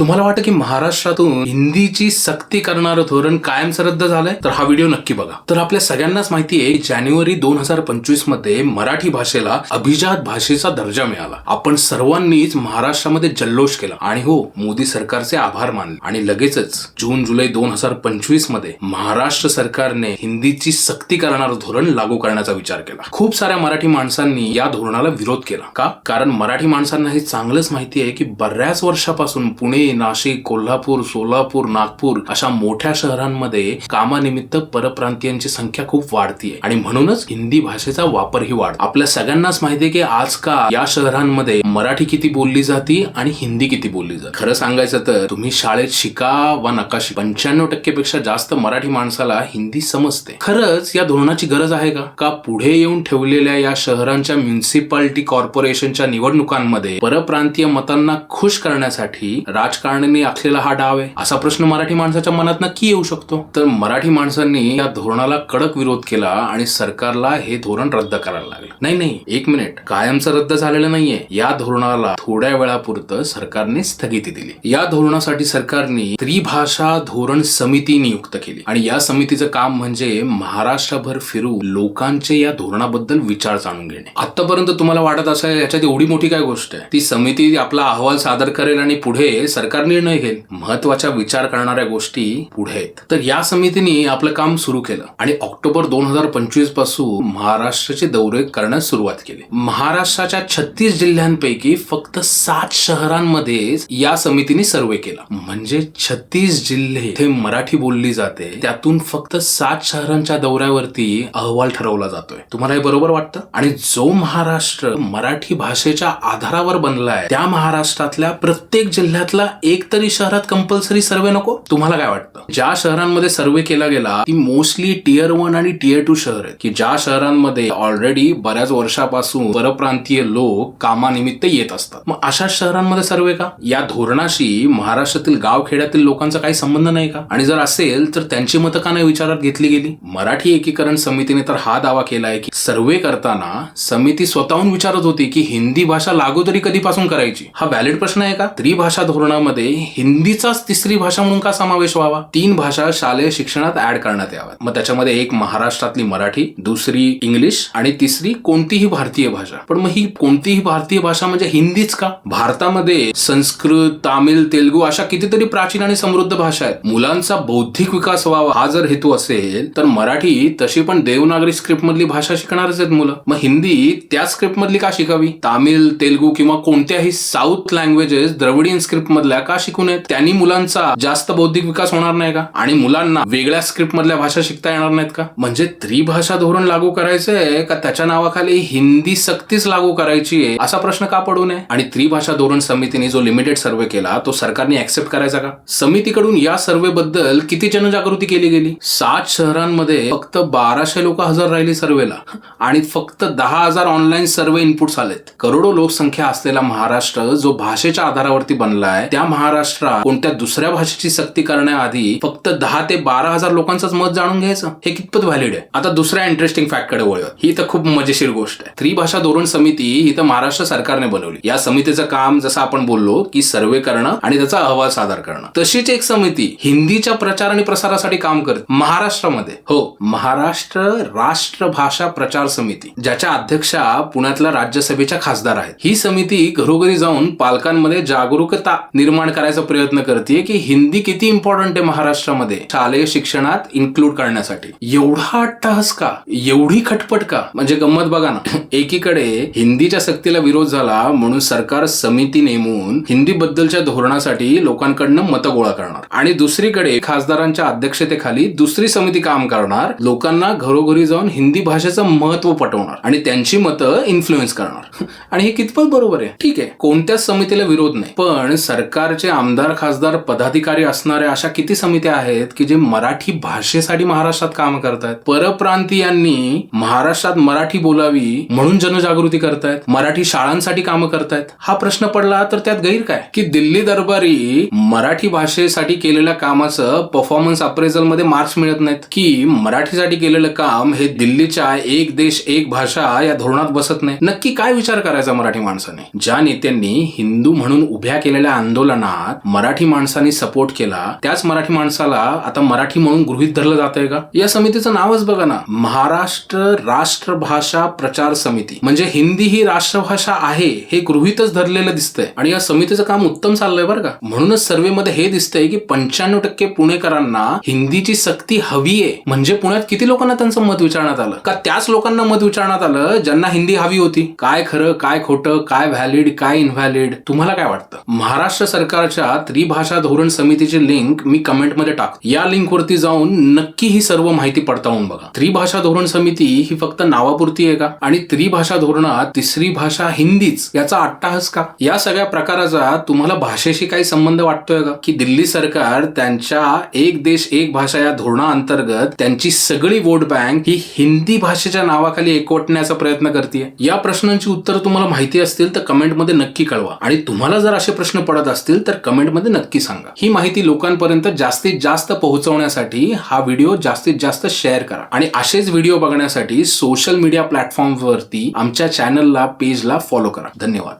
तुम्हाला वाटतं की महाराष्ट्रातून हिंदीची सक्ती करणारं धोरण कायमच रद्द झालंय? तर हा व्हिडिओ नक्की बघा. तर आपल्या सगळ्यांनाच माहिती आहे जानेवारी दोन हजार पंचवीसमध्ये मराठी भाषेला अभिजात भाषेचा दर्जा मिळाला. आपण सर्वांनीच महाराष्ट्रामध्ये जल्लोष केला. आणि हो मोदी सरकारचे आभार मानले. आणि लगेचच जून जुलै दोन हजार पंचवीसमध्ये महाराष्ट्र सरकारने हिंदीची सक्ती करणारं धोरण लागू करण्याचा विचार केला. खूप साऱ्या मराठी माणसांनी या धोरणाला विरोध केला. का? कारण मराठी माणसांना हे चांगलंच माहिती आहे की बऱ्याच वर्षापासून पुणे नाशिक कोल्हापूर सोलापूर नागपूर अशा मोठ्या शहरांमध्ये कामानिमित्त परप्रांतीयांची संख्या खूप वाढतीये. आणि म्हणूनच हिंदी भाषेचा वापरही वाढ आपल्या सगळ्यांनाच माहिती आहे की आजकाल या शहरांमध्ये मराठी किती बोलली जाते आणि हिंदी किती बोलली जाते. खरं सांगायचं तर तुम्ही शाळेत शिका वा नकाशी पंच्याण्णव टक्केपेक्षा जास्त मराठी माणसाला हिंदी समजते. खरंच या धोरणाची गरज आहे का? का पुढे येऊन ठेवलेल्या या शहरांच्या म्युन्सिपाल्टी कॉर्पोरेशनच्या निवडणुकांमध्ये परप्रांतीय मतांना खुश करण्यासाठी राज राजकारण्यांनी आखलेला हा डाव आहे. असा प्रश्न मराठी माणसाच्या मनात नक्की येऊ शकतो. तर मराठी माणसांनी या धोरणाला कडक विरोध केला आणि सरकारला हे धोरण रद्द करायला लागलं. नाही नाही एक मिनिट. कायमचं रद्द झालेलं नाहीये. या धोरणाला थोड्या वेळापुरतं सरकारने स्थगिती दिली. या धोरणासाठी सरकारने त्रिभाषा धोरण समिती नियुक्त केली. आणि या समितीचं काम म्हणजे महाराष्ट्रभर फिरू लोकांचे या धोरणाबद्दल विचार जाणून घेणे. आतापर्यंत तुम्हाला वाटत असेल याच्यात एवढी मोठी काय गोष्ट आहे? ती समिती आपला अहवाल सादर करेल आणि पुढे सरकार निर्णय घेईल महत्त्वाच्या विचार करणाऱ्या गोष्टी पुढे आहेत. तर या समितीने आपलं काम सुरू केलं आणि ऑक्टोबर दोन हजार पंचवीसपासून महाराष्ट्राचे दौरे करण्यास सुरुवात केली. महाराष्ट्राच्या छत्तीस जिल्ह्यांपैकी फक्त सात शहरांमध्ये या समितीने सर्वे केला. म्हणजे छत्तीस जिल्हे हे मराठी बोलली जाते त्यातून फक्त सात शहरांच्या दौऱ्यावरती अहवाल ठरवला जातोय. तुम्हाला हे बरोबर वाटतं? आणि जो महाराष्ट्र मराठी भाषेच्या आधारावर बनलाय त्या महाराष्ट्रातल्या प्रत्येक जिल्ह्यातला एक तरी शहरात कंपल्सरी सर्वे नको? तुम्हाला काय वाटतं? ज्या शहरांमध्ये सर्वे केला गेला ती मोस्टली टियर वन आणि टियर टू शहर आहेत. की ज्या शहरांमध्ये ऑलरेडी बऱ्याच वर्षापासून परप्रांतीय लोक कामानिमित्त येत असतात. मग अशा शहरांमध्ये सर्वे का? या धोरणाशी महाराष्ट्रातील गावखेड्यातील लोकांचा काही संबंध नाही का? आणि जर असेल तर त्यांची मतं का नाही विचारात घेतली गेली? मराठी एकीकरण समितीने तर हा दावा केलाय की सर्वे करताना समिती स्वतःहून विचारत होती की हिंदी भाषा लागू तरी कधीपासून करायची? हा व्हॅलिड प्रश्न आहे का? त्रिभाषा धोरणामध्ये हिंदीचाच तिसरी भाषा म्हणून का समावेश व्हावा? तीन भाषा शालेय शिक्षणात ऍड करण्यात याव्यात. मग त्याच्यामध्ये एक महाराष्ट्रातली मराठी दुसरी इंग्लिश आणि तिसरी कोणतीही भारतीय भाषा. पण मग ही कोणतीही भारतीय भाषा म्हणजे हिंदीच का? भारतामध्ये संस्कृत तामिळ तेलगू अशा कितीतरी प्राचीन आणि समृद्ध भाषा आहेत. मुलांचा बौद्धिक विकास व्हावा हा जर हेतू असेल तर मराठी तशी पण देवनागरी स्क्रिप्ट मधली भाषा शिकणारच आहेत मुलं. मग हिंदी त्या स्क्रिप्ट मधली का शिकावी? तामिळ तेलगू किंवा कोणत्याही साऊथ लँग्वेजेस द्रविडियन स्क्रिप्ट मधल्या का शिकू नयेत? त्यांनी मुलांचा जास्त बौद्धिक विकास होणार नाही का? आणि मुलांना वेगळ्या स्क्रिप्ट मधल्या भाषा शिकता येणार नाहीत का? म्हणजे त्रिभाषा धोरण लागू करायचंय का त्याच्या नावाखाली हिंदी सक्तीच लागू करायची आहे असा प्रश्न का पडू नये? आणि त्रिभाषा धोरण समितीने जो लिमिटेड सर्वे केला तो सरकारने ऍक्सेप्ट करायचा का? समितीकडून या सर्वे बद्दल किती जनजागृती केली गेली? सात शहरांमध्ये फक्त बाराशे लोक हजर राहिली सर्वेला आणि फक्त दहा हजार ऑनलाईन सर्वे इनपुट्स आलेत. करोडो लोकसंख्या असलेला महाराष्ट्र जो भाषेच्या आधारावरती बनलाय त्या महाराष्ट्रात कोणत्या दुसऱ्या भाषेची सक्ती करण्याआधी फक्त दहा ते बारा हजार लोकांचंच मत जाणून घ्यायचं? हे कितपत व्हॅलिड आहे? आता दुसऱ्या इंटरेस्टिंग फॅक्टकडे वळूया ही तर खूप मजेशीर गोष्ट आहे. त्रिभाषा धोरण समिती ही तर महाराष्ट्र सरकारने बनवली. या समितीचं काम जसं आपण बोललो की सर्वे करणं आणि त्याचा अहवाल सादर करणं. तशीच एक समिती हिंदीच्या प्रचार आणि प्रसारासाठी काम करते. महाराष्ट्रामध्ये. हो महाराष्ट्र राष्ट्रभाषा प्रचार समिती ज्याच्या अध्यक्षा पुण्यातल्या राज्यसभेच्या खासदार आहेत. ही समिती घरोघरी जाऊन पालकांमध्ये जागरूकता निर्माण करायचा प्रयत्न करते की हिंदी किती इम्पॉर्टंट आहे महाराष्ट्रामध्ये? शालेय शिक्षणात इन्क्लूड करण्यासाठी. एवढा अट्टहास का? एवढी खटपट का? म्हणजे गंमत बघा ना. एकीकडे हिंदीच्या सक्तीला विरोध झाला म्हणून सरकार समिती नेमून हिंदी बद्दलच्या धोरणासाठी लोकांकडनं मतं गोळा करणार. आणि दुसरीकडे खासदारांच्या अध्यक्षतेखाली दुसरी समिती काम करणार. लोकांना घरोघरी जाऊन हिंदी भाषेचं महत्त्व पटवणार. आणि त्यांची मतं इन्फ्लुएन्स करणार. आणि हे कितपत बरोबर आहे? ठीक आहे. कोणत्याच समितीला विरोध नाही. पण सरकार सरकारचे आमदार खासदार पदाधिकारी असणाऱ्या अशा किती समित्या आहेत की जे मराठी भाषेसाठी महाराष्ट्रात काम करतायत? परप्रांतीयांनी महाराष्ट्रात मराठी बोलावी म्हणून जनजागृती करतायत. मराठी शाळांसाठी कामं करतायत. हा प्रश्न पडला तर त्यात गैर काय? की दिल्ली दरबारी मराठी भाषेसाठी केलेल्या कामाचं परफॉर्मन्स अप्रेझलमध्ये मार्क्स मिळत नाहीत की मराठीसाठी केलेलं काम हे दिल्लीच्या एक देश एक भाषा या धोरणात बसत नाही? नक्की काय विचार करायचा मराठी माणसाने? ज्या नेत्यांनी हिंदू म्हणून उभ्या केलेल्या आंदोलन आंदोलनात मराठी माणसाने सपोर्ट केला. त्याच मराठी माणसाला आता मराठी म्हणून गृहित धरलं जातंय का? या समितीचं नावच बघा ना. महाराष्ट्र राष्ट्रभाषा प्रचार समिती. म्हणजे हिंदी ही राष्ट्रभाषा आहे हे गृहितच धरलेलं दिसतंय. आणि या समितीचं काम उत्तम चाललंय बरं का. म्हणूनच सर्वे मध्ये हे दिसतंय की पंच्याण्णव टक्के पुणेकरांना हिंदीची सक्ती हवी आहे म्हणजे पुण्यात किती लोकांना त्यांचं मत विचारण्यात आलं? का त्याच लोकांना मत विचारण्यात आलं ज्यांना हिंदी हवी होती? काय खरं काय खोटं काय व्हॅलिड काय इनव्हॅलिड तुम्हाला काय वाटतं? महाराष्ट्र सरकारच्या त्रिभाषा धोरण समितीची लिंक मी कमेंटमध्ये टाकतो. या लिंकवरती जाऊन नक्की ही सर्व माहिती पडताळून बघा. त्रिभाषा धोरण समिती ही फक्त नावापुरती आहे का? आणि त्रिभाषा धोरणात तिसरी भाषा हिंदीच याचा अट्टाहस का? या सगळ्या प्रकाराचा तुम्हाला भाषेशी काही संबंध वाटतोय का? की दिल्ली सरकार त्यांच्या एक देश एक भाषा या धोरणाअंतर्गत त्यांची सगळी वोट बँक ही हिंदी भाषेच्या नावाखाली एकवटण्याचा प्रयत्न करते या प्रश्नांची उत्तर तुम्हाला माहिती असतील तर कमेंटमध्ये नक्की कळवा. आणि तुम्हाला जर असे प्रश्न पडत असतील असतील तर कमेंटमध्ये नक्की सांगा. ही माहिती लोकांपर्यंत जास्तीत जास्त पोहोचवण्यासाठी हा व्हिडिओ जास्तीत जास्त शेअर करा. आणि असेच व्हिडिओ बघण्यासाठी सोशल मीडिया प्लॅटफॉर्मवरती आमच्या चॅनलला पेजला फॉलो करा. धन्यवाद.